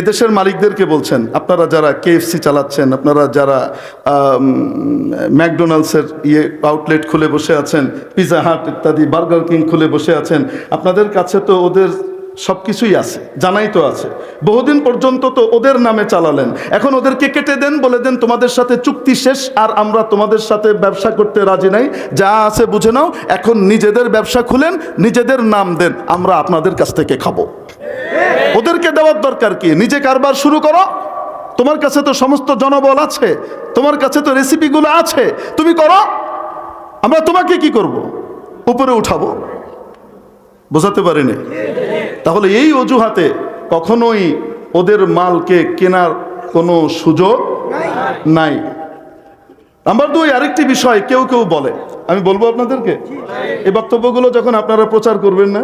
এদেশের মালিকদেরকে বলছেন, আপনারা যারা কেএফসি চালাচ্ছেন, আপনারা যারা ম্যাকডোনাল্ডসের ইয়ে আউটলেট খুলে বসে আছেন পিজা হাট ইত্যাদি বার্গার কিং খুলে বসে আছেন, আপনাদের কাছে তো ওদের সব কিছুই আছে, জানাই তো আছে। বহুদিন পর্যন্ত তো ওদের নামে চালালেন। এখন ওদেরকে কেটে দেন, বলে দেন, তোমাদের সাথে চুক্তি শেষ, আর আমরা তোমাদের সাথে ব্যবসা করতে রাজি নাই। যা আছে বুঝে নাও, এখন নিজেদের ব্যবসা খুলেন, নিজেদের নাম দেন, আমরা আপনাদের কাছ থেকে খাব। ওদেরকে দেওয়ার দরকার কি? নিজে কারবার শুরু করো। তোমার কাছে তো সমস্ত জনবল আছে। তোমার কাছে তো রেসিপিগুলো আছে। তুমি করো। আমরা তোমাকে কি করব? উপরে উঠাবো। বোঝাতে পারিনি? তাহলে এই অজুহাতে কখনোই ওদের মালকে কেনার কোনো সুযোগ নাই। নাম্বার দুই, আরেকটি বিষয় কেউ কেউ বলে। আমি বলব আপনাদেরকে? এই বক্তব্যগুলো যখন আপনারা প্রচার করবেন না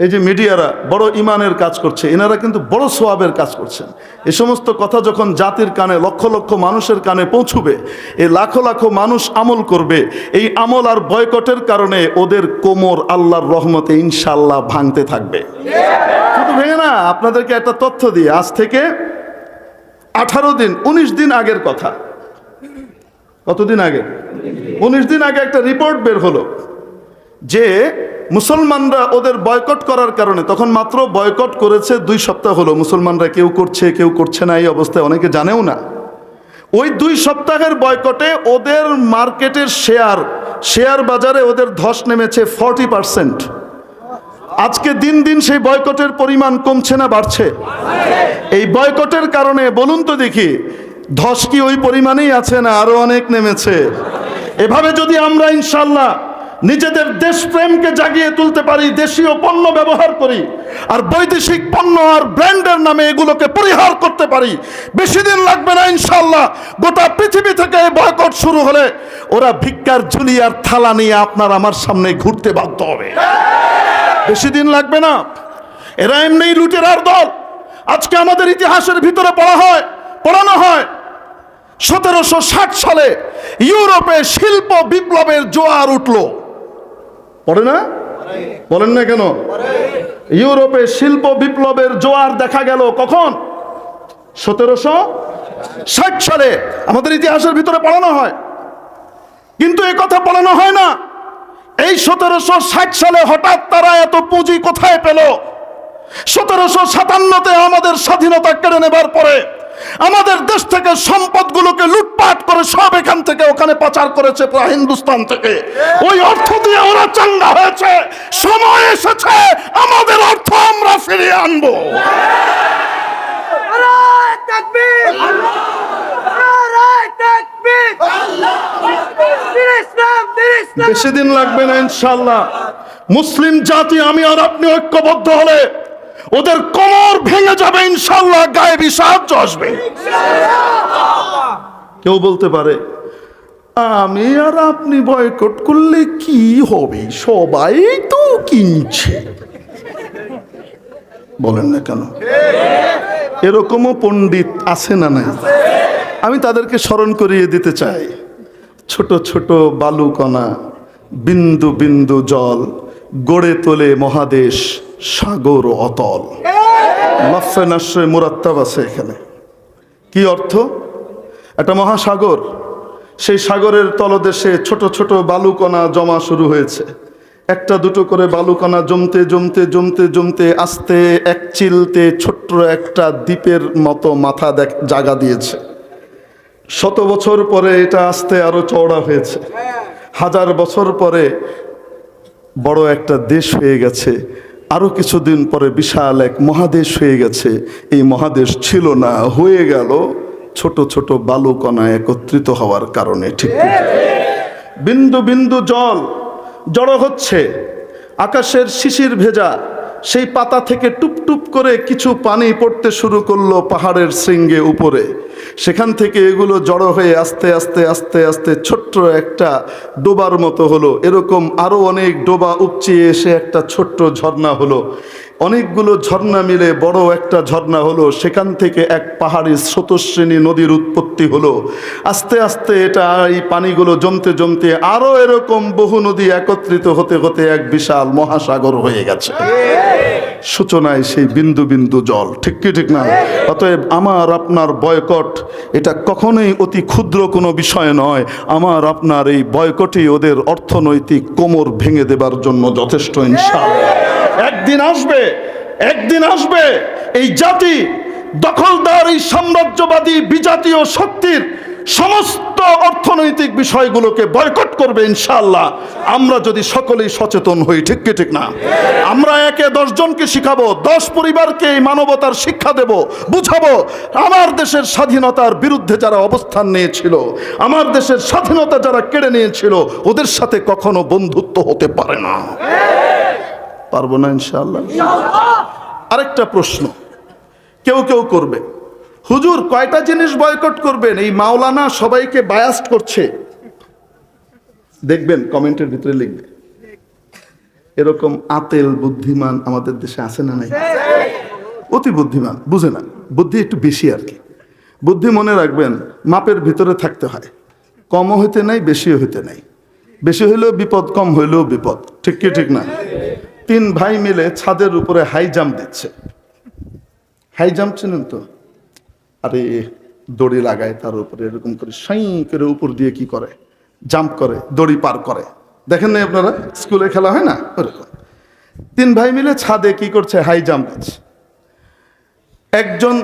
এই যে মিডিয়ারা বড় ইমানের কাজ করছে, এনারা কিন্তু বড় সোয়াবের কাজ করছেন। এ সমস্ত কথা যখন জাতির কানে লক্ষ লক্ষ মানুষের কানে পৌঁছবে এই লাখো লাখো মানুষ আমল করবে, এই আমল আর বয়কটের কারণে ওদের কোমর আল্লাহর রহমতে ইনশাল্লাহ ভাঙতে থাকবে। শুধু ভেঙে না, আপনাদেরকে একটা তথ্য দিই, আজ থেকে আঠারো দিন, উনিশ দিন আগের কথা। কতদিন আগে? উনিশ দিন আগে একটা রিপোর্ট বের হলো। যে মুসলমানরা ওদের বয়কট করার কারণে, তখন মাত্র বয়কট করেছে, দুই সপ্তাহ হলো। মুসলমানরা কেউ করছে কেউ করছে না, এই অবস্থায় অনেকে জানেও না। ওই দুই সপ্তাহের বয়কটে ওদের মার্কেটের শেয়ার শেয়ার বাজারে ওদের ধস নেমেছে ফর্টি পার্সেন্ট। আজকে দিন দিন সেই বয়কটের পরিমাণ কমছে না, বাড়ছে। এই বয়কটের কারণে, বলুন তো দেখি, ধস কি ওই পরিমাণেই আছে না আরও অনেক নেমেছে? এভাবে যদি আমরা ইনশাল্লাহ নিজেদের দেশপ্রেমকে জাগিয়ে তুলতে পারি, দেশীয় পণ্য ব্যবহার করি, আর বৈদেশিক পণ্য আর ব্র্যান্ডের নামে এগুলোকে পরিহার করতে পারি। বেশি দিন লাগবে না ইনশাল্লাহ গোটা পৃথিবী থেকে এই বয়কট শুরু হলে ওরা ভিক্ষার ঝুলি আর থালা নিয়ে আপনার আমার সামনে ঘুরতে বাধ্য হবে। বেশি দিন লাগবে না, এরা এমনি লুটেরার দল। আজকে আমাদের ইতিহাসের ভিতরে পড়া হয়, পড়ানো হয়, সতেরোশো ষাট সালে ইউরোপে শিল্প বিপ্লবের জোয়ার উঠল। পড়ে না? বলেন না কেন? ইউরোপে শিল্প বিপ্লবের জোয়ার দেখা গেল কখন? সতেরোশো ষাট সালে। আমাদের ইতিহাসের ভিতরে পড়ানো হয়। কিন্তু এ কথা পড়ানো হয় না। এই সতেরোশো ষাট সালে হঠাৎ তারা এত পুঁজি কোথায় পেল? সতেরোশো সাতান্নতে আমাদের স্বাধীনতা কেড়ে নেবার পরে আমাদের দেশ থেকে সম্পদগুলোকে লুটপাট করে সব এখান থেকে ওখানে পাচার করেছে পুরো হিন্দুস্তান থেকে। ওই অর্থ দিয়ে ওরা চাঙ্গা হয়েছে। সময় এসেছে আমাদের অর্থ আমরা ফিরিয়ে আনব। বেশি দিন লাগবে না ইনশাল্লাহ মুসলিম জাতি আমি আর আপনি ঐক্যবদ্ধ হলে ওদের কোমর ভেঙে যাবে, ইনশাল্লাহ গায়েবী সাহায্য আসবে। কেউ বলতে পারে, আমি আর আপনি বয়কট করলে কি হবে? সবাই তো কিনছে। বলেন না কেন? এরকমও পণ্ডিত আছে না নাই? আমি তাদেরকে স্মরণ করিয়ে দিতে চাই। ছোট ছোট বালুকণা, বিন্দু বিন্দু জল গড়ে তোলে মহাদেশ সাগর অতল। লফে নাশ্রয় মুরাত্তাব আছে এখানে। কি অর্থ? একটা মহাসাগর। সেই সাগরের তলদেশে ছোট ছোট বালুকণা জমা শুরু হয়েছে। একটা দুটো করে বালুকণা জমতে জমতে জমতে জমতে আস্তে এক চিলতে ছোট্ট একটা দ্বীপের মতো মাথা দেখ, জাগা দিয়েছে। শত বছর পরে এটা আস্তে আরও চওড়া হয়েছে। হাজার বছর পরে বড় একটা দেশ হয়ে গেছে। আরও কিছুদিন পরে বিশাল এক মহাদেশ হয়ে গেছে। এই মহাদেশ ছিল না, হয়ে গেল। ছোট ছোট বালুকণা একত্রিত হওয়ার কারণে ঠিক। বিন্দু বিন্দু জল, জড়ো হচ্ছে। আকাশের শিশির ভেজা। সেই পাতা থেকে টুপ টুপ করে কিছু পানি পড়তে শুরু করল পাহাড়ের শৃঙ্গে উপরে। সেখান থেকে এগুলো জড়ো হয়ে আস্তে আস্তে আস্তে আস্তে ছোট্ট একটা ডোবার মতো হলো। এরকম আরও অনেক ডোবা উপচিয়ে এসে একটা ছোট্ট ঝর্ণা হলো। অনেকগুলো ঝর্ণা মিলে বড় একটা ঝর্ণা হলো। সেখান থেকে এক পাহাড়ি স্রোতশ্রেণী নদীর উৎপত্তি হলো। আস্তে আস্তে এটা এই পানিগুলো জমতে জমতে আরও এরকম বহু নদী একত্রিত হতে হতে এক বিশাল মহাসাগর হয়ে গেছে। সূচনায় সেই বিন্দু বিন্দু জল। ঠিক কি, ঠিক না? অতএব আমার আপনার বয়কট, এটা কখনোই অতি ক্ষুদ্র কোনো বিষয় নয়। আমার আপনার এই বয়কটই ওদের অর্থনৈতিক কোমর ভেঙে দেবার জন্য যথেষ্ট, ইনশাআল্লাহ। একদিন আসবে একদিন আসবে, এই জাতি দখলদার, এই সাম্রাজ্যবাদী, বিজাতীয় শক্তির সমস্ত অর্থনৈতিক বিষয়গুলোকে বয়কট করবে ইনশাআল্লাহ। আমরা যদি সকলেই সচেতন হই, ঠিক কি ঠিক না? আমরা একে দশজনকে শিখাবো, দশ পরিবারকে এই মানবতার শিক্ষা দেব, বুঝাবো, আমার দেশের স্বাধীনতার বিরুদ্ধে যারা অবস্থান নিয়েছিল, আমার দেশের স্বাধীনতা যারা কেড়ে নিয়েছিল, ওদের সাথে কখনো বন্ধুত্ব হতে পারে না। পারব না ইনশাআল্লাহ? আরেকটা প্রশ্ন, কেউ কেউ করবে। হুজুর, কয়টা জিনিস বয়কট করবেন? এই মাওলানা সবাইকে বায়াস্ট করছে। দেখবেন, কমেন্টের ভিতরে লিখবে। এরকম আতেল বুদ্ধিমান আমাদের দেশে আছে না নাই? অতি বুদ্ধিমান, বুঝে না। বুদ্ধি একটু বেশি আর কি। বুদ্ধি মনে রাখবেন, মাপের ভিতরে থাকতে হয়। কমও হইতে নাই, বেশিও হইতে নাই। বেশি হইলেও বিপদ, কম হইলেও বিপদ। ঠিক কি, ঠিক না? তিন ভাই মিলে ছাদের উপরে হাই জাম্প দিচ্ছে। হাই জাম্প চিনেন তো? আরে দড়ি লাগায় তার উপরে, এরকম করে সাই করে উপর দিয়ে কি করে? জাম্প করে, দড়ি পার করে। দেখেন না আপনারা? স্কুলে খেলা হয় না? ওরকম। তিন ভাই মিলে ছাদে কি করছে? হাই জাম্প আছে একজন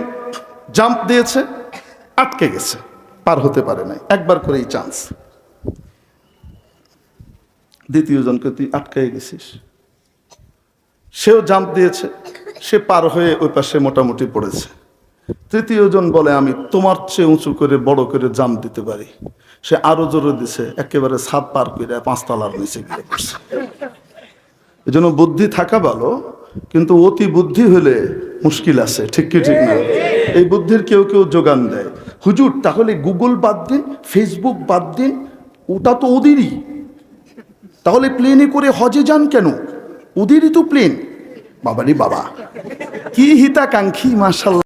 জাম্প দিয়েছে, আটকে গেছে। পার হতে পারে নাই। একবার করেই চান্স দ্বিতীয় জনকে তুই আটকে গেছিস। সেও জাম্প দিয়েছে, সে পার হয়ে ওই পাশে মোটামুটি পড়েছে। তৃতীয় জন বলে, আমি তোমার চেয়ে উঁচু করে, বড় করে জাম্প দিতে পারি। সে আরও জোরে দিছে, একেবারে ছাদ পার করে পাঁচতলার নিচে গিয়ে পড়ছে। এই জন্য বুদ্ধি থাকা ভালো, কিন্তু অতি বুদ্ধি হলে মুশকিল আছে, ঠিক কি, ঠিক না? এই বুদ্ধির কেউ কেউ যোগান দেয়। হুজুর, তাহলে গুগল বাদ দিন, ফেসবুক বাদ দিন, ওটা তো ওদেরই। তাহলে প্লেনে করে হজে যান কেন? ওদেরই তো প্লেন বাবারি বাবা, কি হিতাকাঙ্ক্ষী মার্শাল